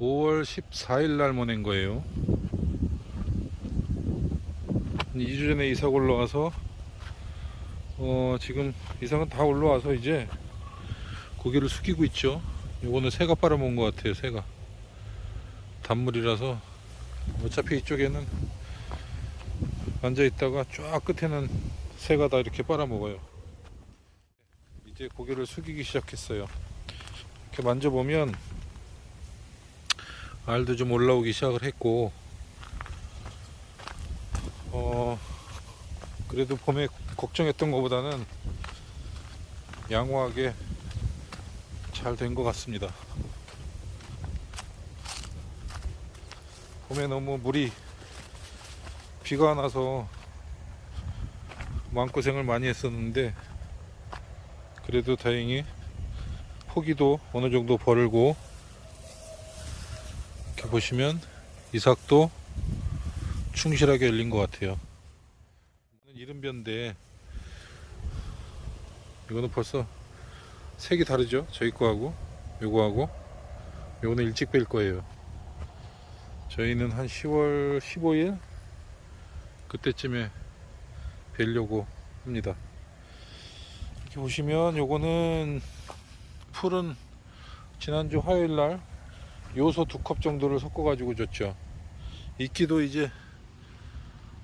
5월 14일 날 보낸 거예요. 2주 전에 이삭 올라와서 어, 지금 이삭은 다 올라와서 이제 고개를 숙이고 있죠. 요거는 새가 빨아먹은 것 같아요. 새가 단물이라서 어차피 이쪽에는 앉아 있다가 쫙 끝에는 새가 다 이렇게 빨아먹어요. 이제 고개를 숙이기 시작했어요. 이렇게 만져보면 알도 좀 올라오기 시작을 했고 어 그래도 봄에 걱정했던 것보다는 양호하게 잘 된 것 같습니다. 봄에 너무 물이 비가 나서 마음고생을 많이 했었는데 그래도 다행히 포기도 어느 정도 벌고 이렇게 보시면 이삭도 충실하게 열린 것 같아요. 이른변인데 이거는 벌써 색이 다르죠? 저희 거하고 요거하고 요거는 일찍 뺄 거예요. 저희는 한 10월 15일 그때쯤에 뵈려고 합니다. 이렇게 보시면 요거는 풀은 지난주 화요일 날 요소 두 컵 정도를 섞어 가지고 줬죠. 이끼도 이제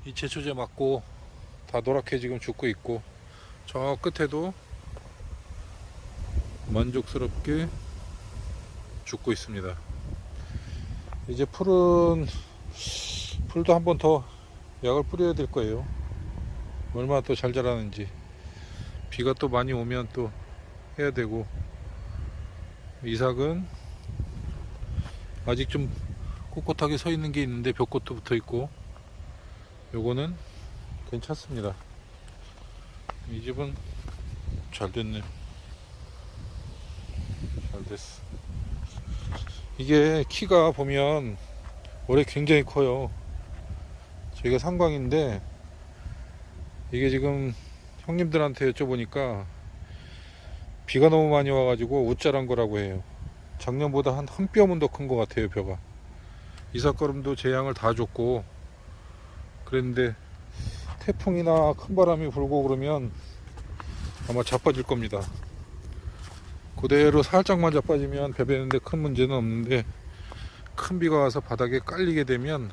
이 제초제 맞고 다 노랗게 지금 죽고 있고 저 끝에도 만족스럽게 죽고 있습니다. 이제 풀은 풀도 한 번 더 약을 뿌려야 될 거예요. 얼마나 또 잘 자라는지 비가 또 많이 오면 또 해야 되고 이삭은 아직 좀 꼿꼿하게 서 있는 게 있는데 벽꽃도 붙어 있고 요거는 괜찮습니다. 이 집은 잘 됐네. 잘 됐어. 이게 키가 보면 올해 굉장히 커요. 저희가 상광인데 이게 지금 형님들한테 여쭤보니까 비가 너무 많이 와가지고 우짜란 거라고 해요. 작년보다 한 한 뼘은 더 큰 것 같아요, 벼가. 이삭걸음도 제양을 다 줬고 그랬는데 태풍이나 큰 바람이 불고 그러면 아마 자빠질 겁니다. 그대로 살짝만 자빠지면 배배는데 큰 문제는 없는데 큰 비가 와서 바닥에 깔리게 되면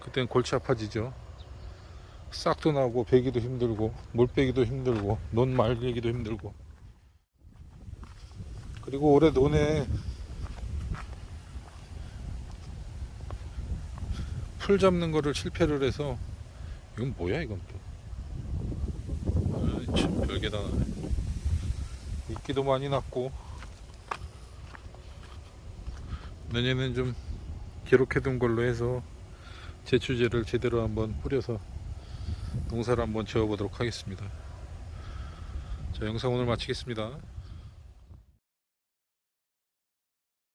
그땐 골치 아파지죠. 싹도 나고 베기도 힘들고 물 빼기도 힘들고 논 말리기도 힘들고 그리고 올해 논에 풀 잡는 거를 실패를 해서 이건 뭐야 이건 또? 별게 다 나네. 이끼도 많이 났고. 내년엔 좀 기록해둔 걸로 해서 제초제를 제대로 한번 뿌려서 농사를 한번 지어보도록 하겠습니다. 자 영상 오늘 마치겠습니다